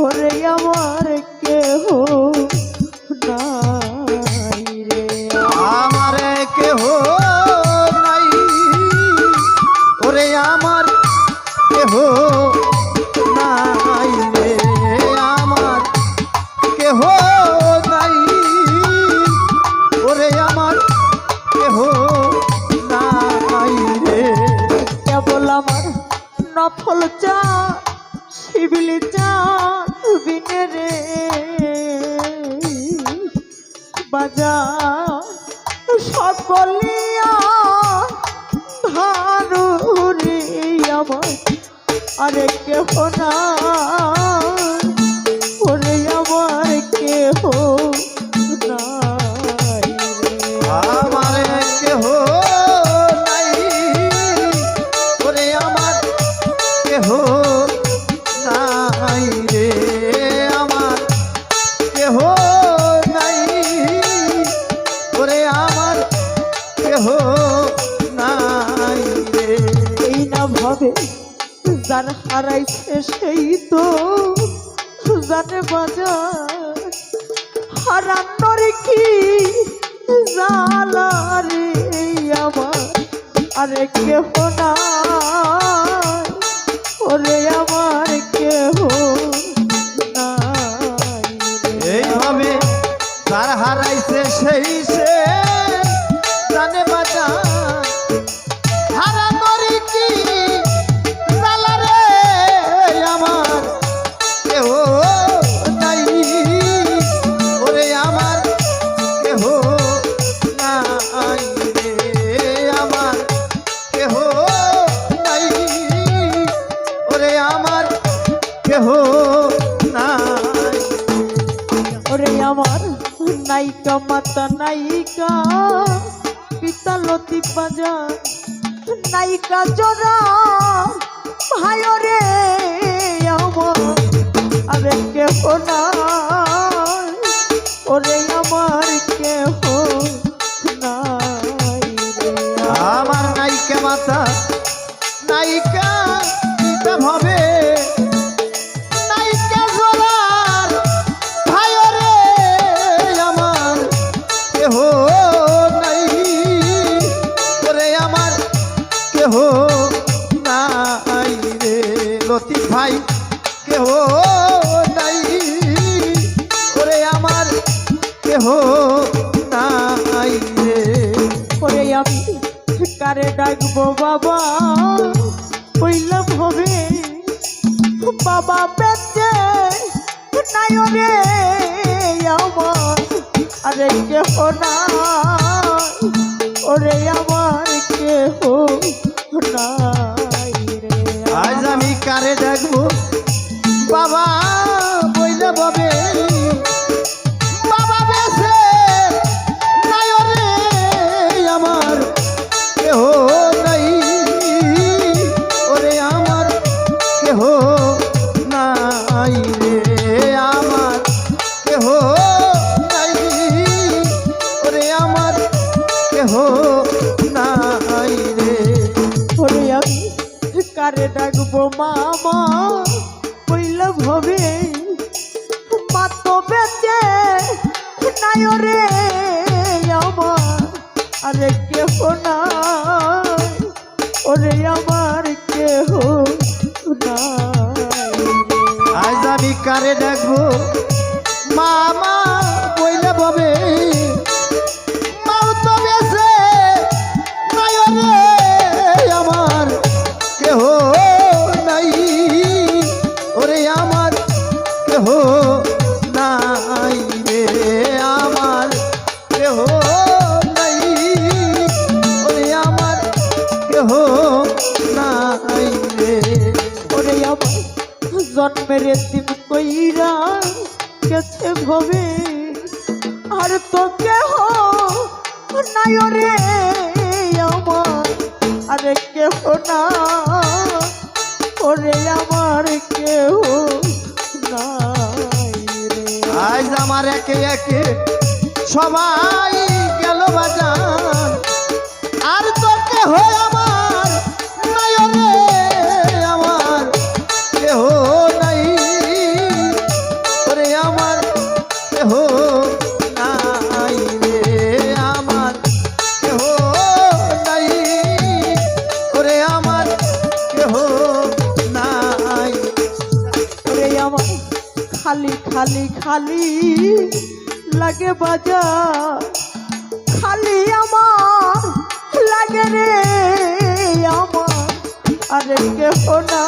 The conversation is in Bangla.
ওরে আমার কেহ নাই রে। আমার কেহ নাই। ওরে আমার কেহ নাই রে। আমার কেহ নাই। ওরে আমার কেহ নাই রে। কেবল আমার নফল চা বাজার সকলিয়া ধারুরি আমার আরে কেহ না ভাবে, যার হারাইছে সেই তো জানে বাজার হারানোর কি জালা আমার আরে কেহ না ওরে আমার কেহ। এইভাবে তার হারাইছে সেই সে কেহ নাই। ওরে আমার নায়িকা মাতা নায়িকা পিতা লতি বাজার নায়িকা জোড়া ভাই রে আমার আরে কেহ নাই। ওরে আমার কেহ নাই আমার নায়িকা মাতা লতিফ ভাই, কেহ নাই। ওরে আমার কেহ নাই রে। ওরে আমি কারে ডাকবো বাবা, কইলাম হবে। বাবা বেঁচে নাই রে আমার। আরে কেহ নাই, ওরে আমার কেহ নাই রে আজ কারে ডাকবো বাবা বইলে ববে। বাবা বেছে নাই রে, আমার কেহ নাই। ওরে আমার কেহ নাই রে, আমার কেহ নাই। ওরে আমার কেহ নাই রে। ওরে আমি কারে ডাকবো মামা? কইলাম হবে মা তো বেঁচে রে আমার। আরে কেহ না ওরে আমার কেহ রে। আজ আমি কারে ডাকবো? মামা বইলে ববে জন্মের দিন কইরা গেছে ভবে। আর তো কেহ নাই রে আমার, আরে কেহ না ওরে আমার কেহ নাই রে। আজ আমার একে একে সবাই গেল বাজান আর তো কেহ আমার কেহ নাই রে আমার। কেহ নাই করে আমার। নাই। করে আমার। খালি খালি খালি লাগে বাজা খালি আমার লাগে রে আমার। আরে কেহ না